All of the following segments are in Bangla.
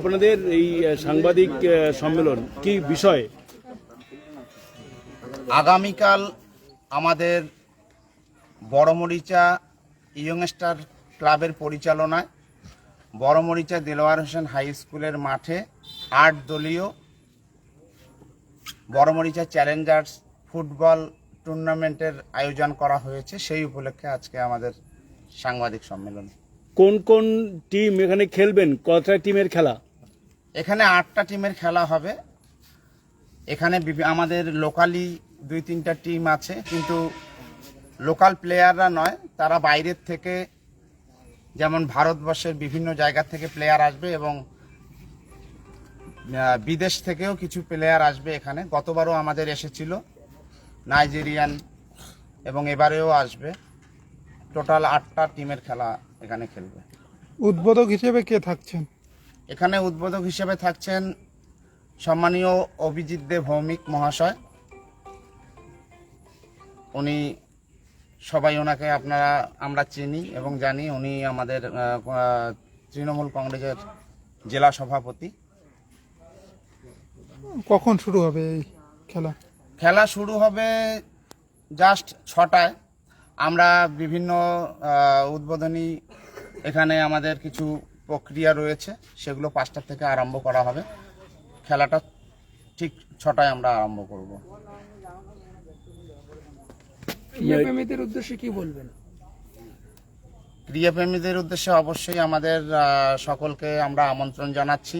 আপনাদের এই সাংবাদিক সম্মেলন কি বিষয়? আগামীকাল আমাদের বড়মরিচা ইয়ংস্টার ক্লাবের পরিচালনায় বড়মরিচা দেলোয়ার হোসেন হাই স্কুলের মাঠে আট দলীয় বড়মরিচা চ্যালেঞ্জার্স ফুটবল টুর্নামেন্টের আয়োজন করা হয়েছে। সেই উপলক্ষে আজকে আমাদের সাংবাদিক সম্মেলন। কোন কোন টিম এখানে খেলবেন? কতটা টিমের খেলা? এখানে আটটা টিমের খেলা হবে। এখানে আমাদের লোকালি দুই, তিনটা টিম আছে, কিন্তু লোকাল প্লেয়াররা নয়, তারা বাইরের থেকে যেমন ভারতবর্ষের বিভিন্ন জায়গা থেকে প্লেয়ার আসবে এবং বিদেশ থেকেও কিছু প্লেয়ার আসবে এখানে। গতবারও আমাদের এসেছিল নাইজেরিয়ান এবং এবারেও আসবে। টোটাল আটটা টিমের খেলা এখানে খেলবে। উদ্বোধক হিসেবে কে থাকছেন? এখানে উদ্বোধক হিসেবে থাকছেন সম্মানীয় অভিজিৎ দে ভৌমিক মহাশয়। উনি সবাই ওনাকে আপনারা আমরা চিনি এবং জানি উনি আমাদের তৃণমূল কংগ্রেসের জেলা সভাপতি। কখন শুরু হবে এই খেলা? খেলা শুরু হবে জাস্ট ছটায়। আমরা বিভিন্ন উদ্বোধনী এখানে আমাদের কিছু প্রক্রিয়া রয়েছে সেগুলো পাঁচটা থেকে আরম্ভ করা হবে। খেলাটা ঠিক ছটায় আমরা আরম্ভ করব। ক্রীড়াপ্রেমীদের উদ্দেশ্যে কি বলবেন? ক্রীড়াপ্রেমীদের উদ্দেশ্যে অবশ্যই আমাদের সকলকে আমরা আমন্ত্রণ জানাচ্ছি।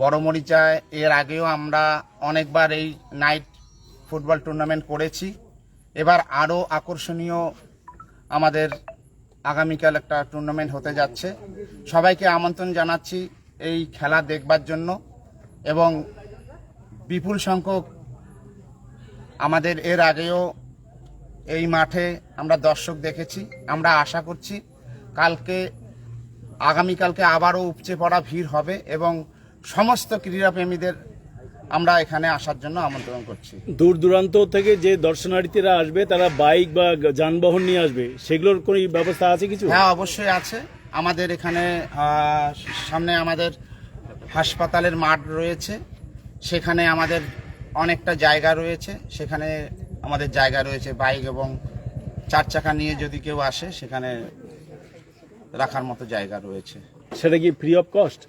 বড়মরিচায় এর আগেও আমরা অনেকবার এই নাইট ফুটবল টুর্নামেন্ট করেছি। এবার আরও আকর্ষণীয় আমাদের আগামীকাল একটা টুর্নামেন্ট হতে যাচ্ছে। সবাইকে আমন্ত্রণ জানাচ্ছি এই খেলা দেখবার জন্য এবং বিপুল সংখ্যক আমাদের এর আগেও এই মাঠে আমরা দর্শক দেখেছি। আমরা আশা করছি কালকে, আগামীকালকে আবারও উপচে পড়া ভিড় হবে এবং সমস্ত ক্রীড়াপ্রেমীদের আমরা এখানে আসার জন্য আমন্ত্রণ করছি। দূর দূরান্ত থেকে যে দর্শনার্থীরা আসবে তারা বাইক বা যানবাহন নিয়ে আসবে সেগুলোর কোনো ব্যবস্থা আছে কিছু? হ্যাঁ অবশ্যই আছে। আমাদের এখানে সামনে আমাদের হাসপাতালের মাঠ রয়েছে। সেখানে আমাদের অনেকটা জায়গা রয়েছে। সেখানে আমাদের জায়গা রয়েছে বাইক এবং চার চাকা নিয়ে যদি কেউ আসে সেখানে রাখার মতো জায়গা রয়েছে। সেটা কি ফ্রি অফ কস্ট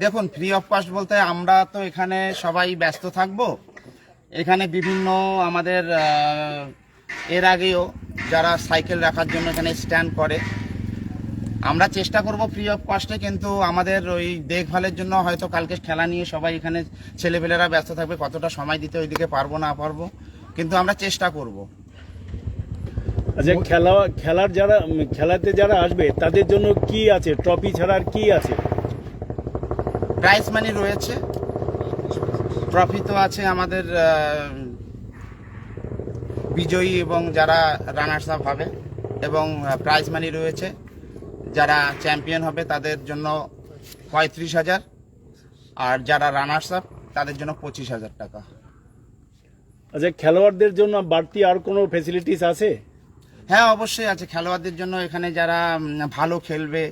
দেখুন ফ্রি অফ কস্ট বলতে আমরা তো এখানে সবাই ব্যস্ত থাকব। এখানে বিভিন্ন আমাদের এর আগেও যারা সাইকেল রাখার জন্য এখানে স্ট্যান্ড করে, আমরা চেষ্টা করব ফ্রি অফ কস্টে কিন্তু আমাদের ওই দেখভালের জন্য হয়তো কালকে খেলা নিয়ে সবাই এখানে ছেলেপেলেরা ব্যস্ত থাকবে, কতটা সময় দিতে ওইদিকে পারব, না পারব, কিন্তু আমরা চেষ্টা করব। আচ্ছা খেলা, খেলার যারা খেলাতে যারা আসবে, তাদের জন্য কি আছে? ট্রফি ছাড়া আর কি আছে? প্রাইজ মানি রয়েছে। ট্রফি তো আছে আমাদের বিজয়ী এবং যারা রানার্স আপ হবে এবং প্রাইজ মানি রয়েছে। যারা চ্যাম্পিয়ন হবে তাদের জন্য পঁয়ত্রিশ হাজার। আর যারা রানার্স আপ তাদের জন্য পঁচিশ হাজার টাকা। আচ্ছা খেলোয়াড়দের জন্য বাড়তি আর কোনো ফেসিলিটিস আছে? হ্যাঁ অবশ্যই আছে। খেলোয়াড়দের জন্য এখানে যারা ভালো খেলবে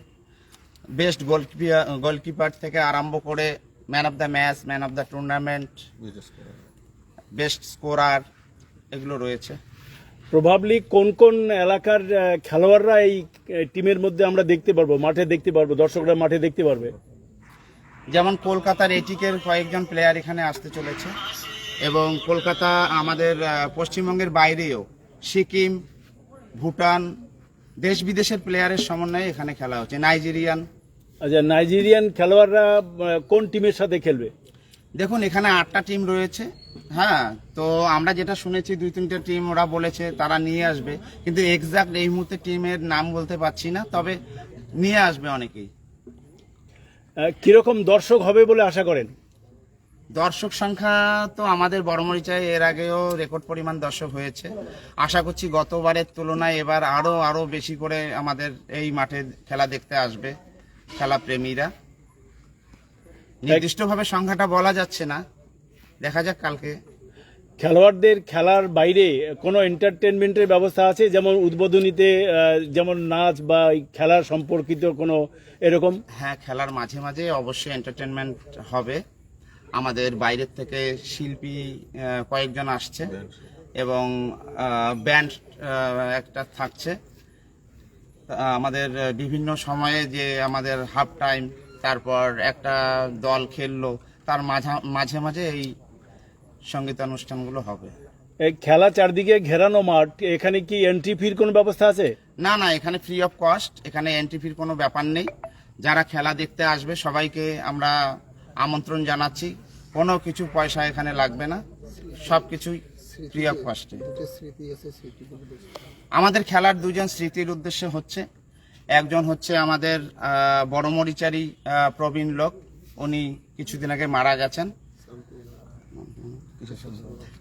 বেস্ট গোলকিপার গোলকিপার থেকে আরম্ভ করে man of the match man of the tournament best scorer এগুলো রয়েছে। প্রভাবলি কোন কোন এলাকার খেলোয়াড়রা এই টিমের মধ্যে আমরা দেখতে পারব মাঠে দেখতে পারব দর্শকরা মাঠে দেখতে পারবে? যেমন কলকাতার এটিকের কয়েকজন প্লেয়ার এখানে আসতে চলেছে এবং কলকাতা আমাদের পশ্চিমবঙ্গের বাইরেও সিকিম ভুটান দেশ বিদেশের প্লেয়ারের সমন্বয়ে এখানে খেলা হচ্ছে। নাইজেরিয়ান আচ্ছা নাইজেরিয়ান খেলোয়াড়রা কোন টিমের সাথে খেলবে? দেখুন এখানে আটটা টিম রয়েছে। হ্যাঁ তো আমরা যেটা শুনেছি দুই তিনটে টিম ওরা বলেছে তারা নিয়ে আসবে। কিন্তু এক্সাক্ট এই মুহূর্তে টিমের নাম বলতে পারছি না তবে নিয়ে আসবে অনেকেই। কীরকম দর্শক হবে বলে আশা করেন? দর্শক সংখ্যা তো আমাদের বড়মরিচায় এর আগেও রেকর্ড পরিমাণ দর্শক হয়েছে। আশা করছি গতবারের তুলনায় এবার আরও আরও বেশি করে আমাদের এই মাঠে খেলা দেখতে আসবে। খেলা প্রেমীরা। নির্দিষ্টভাবে সংখ্যাটা বলা যাচ্ছে না। দেখা যাক কালকে। খেলোয়াড়দের খেলার বাইরে কোনো এন্টারটেনমেন্টের ব্যবস্থা আছে? যেমন উদ্বোধনীতে যেমন নাচ বা এই খেলা সম্পর্কিত কোনো এরকম? হ্যাঁ খেলার মাঝে মাঝে অবশ্যই এন্টারটেনমেন্ট হবে। আমাদের বাইরের থেকে শিল্পী কয়েকজন আসছে। এবং ব্যান্ড একটা থাকছে। আমাদের বিভিন্ন সময়ে যে আমাদের হাফ টাইম তারপর একটা দল খেললো তার মাঝা মাঝে মাঝে এই সঙ্গীতানুষ্ঠানগুলো হবে। এই খেলা চারদিকে ঘেরানো মাঠ এখানে কি এন্ট্রি ফির কোনো ব্যবস্থা আছে? না না এখানে ফ্রি অফ কস্ট এখানে এন্ট্রি ফির কোনো ব্যাপার নেই। যারা খেলা দেখতে আসবে সবাইকে আমরা আমন্ত্রণ জানাচ্ছি। কোনো কিছু পয়সা এখানে লাগবে না। সব কিছুই ফ্রি অফ কস্টে আমাদের খেলার দুজন স্মৃতির উদ্দেশ্যে হচ্ছে একজন হচ্ছে আমাদের আহ, বড় মরিচারি প্রবীণ লোক উনি কিছুদিন আগে মারা গেছেন।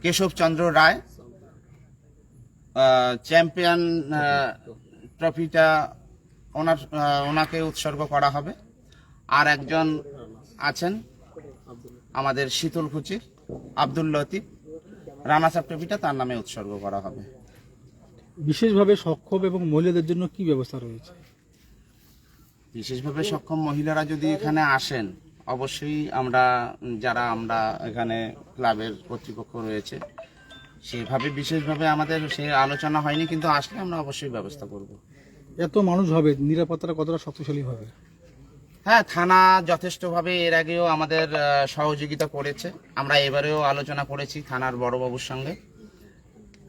কেশবচন্দ্র রায় চ্যাম্পিয়ন ট্রফিটা ওনার ওনাকে উৎসর্গ করা হবে। আর একজন আছেন আমাদের শীতলকুচির আব্দুল লতিফ। রানা ট্রফিটা তার নামে উৎসর্গ করা হবে। বিশেষভাবে সক্ষম এবং মহিলাদের জন্য কি ব্যবস্থা রয়েছে? বিশেষভাবে সক্ষম মহিলারা যদি এখানে আসেন অবশ্যই আমরা যারা আমরা এখানে ক্লাবের কর্তৃপক্ষ রয়েছে সেভাবে বিশেষভাবে আমাদের সে আলোচনা হয়নি কিন্তু আসলে আমরা অবশ্যই ব্যবস্থা করব। এত মানুষ হবে নিরাপত্তাটা কতটা শক্তিশালী হবে? হ্যাঁ থানা যথেষ্টভাবে এর আগেও আমাদের সহযোগিতা করেছে। আমরা এবারেও আলোচনা করেছি থানার বড়বাবুর সঙ্গে।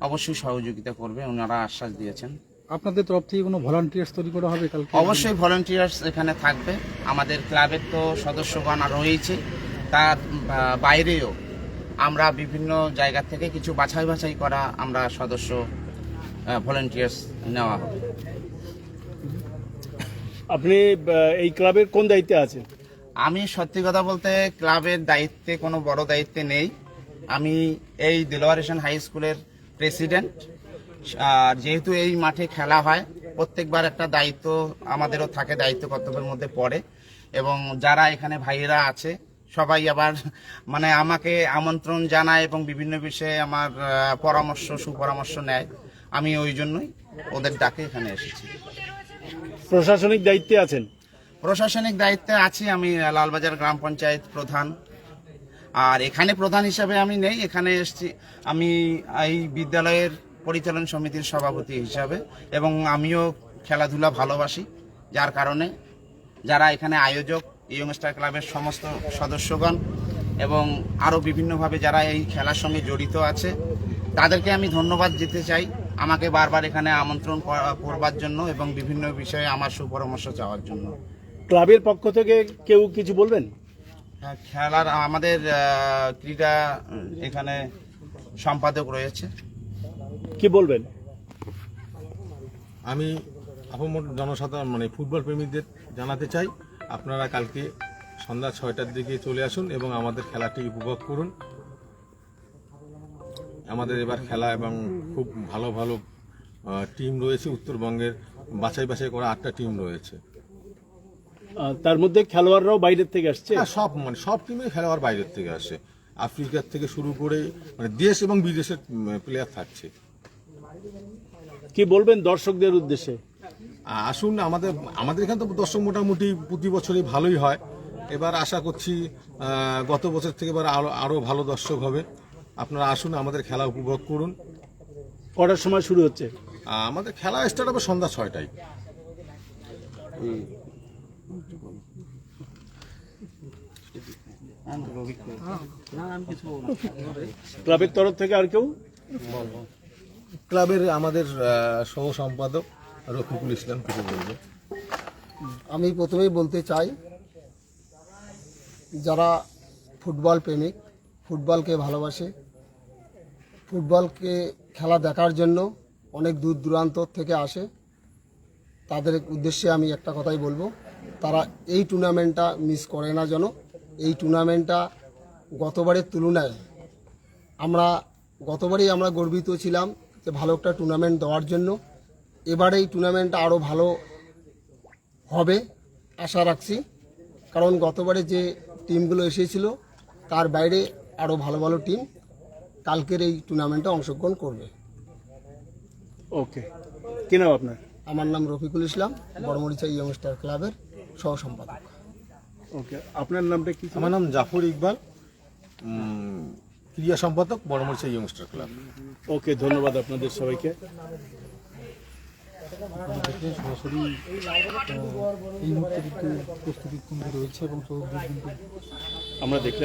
অবশ্যই সহযোগিতা করবে ওনারা আশ্বাস দিয়েছেন। আপনাদের তরফ থেকে কোনো ভলান্টিয়ার্স তৈরি করা হবে কালকে? অবশ্যই ভলেন্টিয়ার্স এখানে থাকবে। আমাদের ক্লাবের তো সদস্যগণ আর রয়েছে। তার বাইরেও আমরা বিভিন্ন জায়গা থেকে কিছু বাছাই বাছাই করা আমরা সদস্য ভলেন্টিয়ার্স নেওয়া হবে। আপনি এই ক্লাবের কোন দায়িত্বে আছেন? আমি সত্যি কথা বলতে ক্লাবের দায়িত্বে কোনো বড় দায়িত্বে নেই। আমি এই দিলওয়ার হোসেন হাই স্কুলের প্রেসিডেন্ট। আর যেহেতু এই মাঠে খেলা হয়, প্রত্যেকবার একটা দায়িত্ব আমাদেরও থাকে, দায়িত্ব কর্তব্যের মধ্যে পড়ে। এবং যারা এখানে ভাইয়েরা আছে, সবাই আবার মানে আমাকে আমন্ত্রণ জানায় এবং বিভিন্ন বিষয়ে আমার পরামর্শ, সুপরামর্শ নেয়। আমি ওই জন্যই ওদের ডাকে এখানে এসেছি। প্রশাসনিক দায়িত্বে আছেন? প্রশাসনিক দায়িত্বে আছি আমি, লালবাজার গ্রাম পঞ্চায়েত প্রধান। আর এখানে প্রধান হিসাবে আমি নেই, এখানে এসছি। আমি এই বিদ্যালয়ের পরিচালন সমিতির সভাপতি হিসাবে এবং আমিও খেলাধুলা ভালোবাসি, যার কারণে যারা এখানে আয়োজক, ইয়ং স্টার ক্লাবের সমস্ত সদস্যগণ এবং আরও বিভিন্নভাবে যারা এই খেলার সঙ্গে জড়িত আছে, তাদেরকে আমি ধন্যবাদ দিতে চাই। আমাকে বারবার এখানে আমন্ত্রণ করবার জন্য এবং বিভিন্ন বিষয়ে আমার সুপরামর্শ চাওয়ার জন্য। ক্লাবের পক্ষ থেকে কেউ কিছু বলবেন? হ্যাঁ, খেলার আমাদের ক্রীড়া এখানে সম্পাদক রয়েছে। কি বলবেন? আমি আপামর জনসাধারণ মানে ফুটবল প্রেমীদের জানাতে চাই আপনারা কালকে সন্ধ্যা ছয়টার দিকে চলে আসুন এবং আমাদের খেলাটি উপভোগ করুন। আমাদের এবার খেলা এবং খুব ভালো ভালো টিম রয়েছে উত্তরবঙ্গের। বাছাই বাছাই করা আটটা টিম রয়েছে। তার মধ্যে খেলোয়াড়রাও বাইরের থেকে আসছে? হ্যাঁ সব মানে সব টিমে খেলোয়াড় বাইরের থেকে আসে। আফ্রিকার থেকে শুরু করে মানে দেশ এবং বিদেশের প্লেয়ার থাকছে। কি বলবেন দর্শকদের উদ্দেশ্যে? আসুন আমাদের আমাদের এখানে তো দর্শক মোটামুটি প্রতি বছরই ভালোই হয়। এবার আশা করছি গত বছর থেকে এবার আরও আরও ভালো দর্শক হবে। আপনারা আসুন আমাদের খেলা উপভোগ করুন। কটার সময় শুরু হচ্ছে? আমাদের খেলা স্টার্ট হবে সন্ধ্যা ছয়টায়। ক্লাবের তরফ থেকে আর কেউ? ক্লাবের আমাদের সহ সম্পাদক রফিকুল ইসলাম কিছু বলবে আমি প্রথমেই বলতে চাই যারা ফুটবল প্রেমিক ফুটবলকে ভালোবাসে ফুটবলকে খেলা দেখার জন্য অনেক দূর দূরান্ত থেকে আসে। তাদের উদ্দেশ্যে আমি একটা কথাই বলব, তারা এই টুর্নামেন্টটা মিস করে না যেন। এই টুর্নামেন্টটা গতবারের তুলনায় আমরা, গতবারেই আমরা গর্বিত ছিলাম যে ভালো একটা টুর্নামেন্ট দেওয়ার জন্য। এবারে এই টুর্নামেন্টটা আরও ভালো হবে আশা রাখছি। কারণ গতবারে যে টিমগুলো এসেছিল, তার বাইরে আরও ভালো ভালো টিম। কালকের এই টুর্নামেন্টে অংশগ্রহণ করবে। ওকে কি নাম আপনার? আমার নাম রফিকুল ইসলাম বড়মরিচা ইয়ংস্টার ক্লাবের সহ সম্পাদক ওকে আপনার নামটা কি আমার নাম জাফর ইকবাল ক্রিয়া সম্পাদক বড়মরিচা ইয়ংস্টার ক্লাব। ওকে ধন্যবাদ আপনাদের সবাইকে। দেখলে সরাসরি এই মুহূর্তে কিন্তু প্রস্তুতি রয়েছে এবং আমরা দেখলাম